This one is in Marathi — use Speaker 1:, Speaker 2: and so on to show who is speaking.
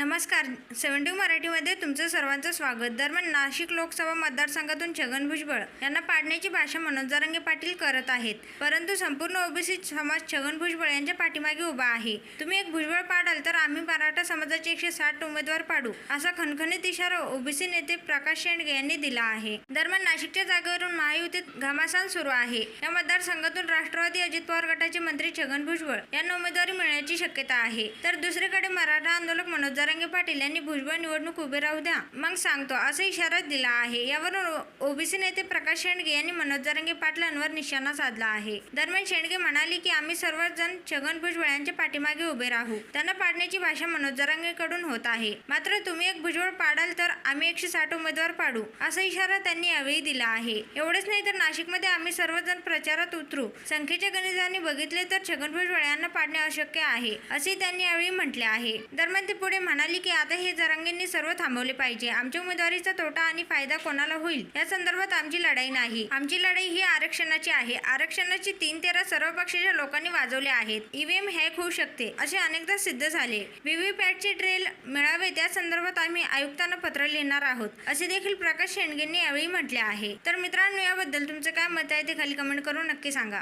Speaker 1: नमस्कार. सेव्हन्टी मराठीमध्ये तुमचं सर्वांचं स्वागत. दरम्यान नाशिक लोकसभा मतदारसंघातून छगन भुजबळ यांना पाडण्याची भाषा मनोजारंगे पाटील करत आहेत. परंतु संपूर्ण ओबीसी समाज छगन भुजबळ यांच्या पाठीमागे उभा आहे. तुम्ही एक भुजबळ पाडाल तर आम्ही मराठा समाजाचे एकशे साठ उमेदवार पाडू असा खणखणीत इशारा ओबीसी नेते प्रकाश शेंडगे यांनी दिला आहे. दरम्यान नाशिकच्या जागेवरून महायुतीत घमासान सुरू आहे. या मतदारसंघातून राष्ट्रवादी अजित पवार गटाचे मंत्री छगन भुजबळ यांना उमेदवारी मिळण्याची शक्यता आहे. तर दुसरीकडे मराठा आंदोलक मनोज जरांगे पाटील यांनी भुजबळ निवडणूक उभे राहू द्या. मग सांगतो असा इशारा दिला आहे. यावरून ओबीसी नेते प्रकाश शेंडगे यांनी मनोज जरांगे पाटलांवर निशाणा साधला आहे. दरम्यान शेंडगे म्हणाले की आम्ही सर्वजण छगन भुजबळ यांच्या पाठीमागे उभे राहू. त्यांना पाडण्याची भाषा मनोज जरांगेकडून होत आहे. मात्र तुम्ही एक भुजबळ पाडाल तर आम्ही एकशे साठ उमेदवार पाडू. असा इशारा त्यांनी यावेळी दिला आहे. एवढेच नाही तर नाशिकमध्ये आम्ही सर्वजण प्रचारात उतरू. संख्येच्या गणितांनी बघितले तर छगन भुजबळ यांना पाडणे अशक्य आहे असे त्यांनी यावेळी म्हटले आहे. दरम्यान ते पुढे म्हणाली की आता हे जरांगेंनी सर्व थांबवले पाहिजे. आमच्या उमेदवारीचा तोटा आणि फायदा कोणाला होईल? या संदर्भात आमची लढाई नाही. आमची लढाई ही आरक्षणाची आहे. आरक्षणाची तीन तेरा सर्व पक्षाच्या लोकांनी वाजवले आहेत. ईव्हीएम हॅक होऊ शकते असे अनेकदा सिद्ध झाले. व्हीव्हीपॅटचे ट्रेल मिळावे त्या संदर्भात आम्ही आयुक्तांना पत्र लिहिणार आहोत असे देखील प्रकाश शेंडगेंनी यावेळी म्हटले आहे. तर मित्रांनो याबद्दल तुमचं काय मत आहे ते खाली कमेंट करून नक्की सांगा.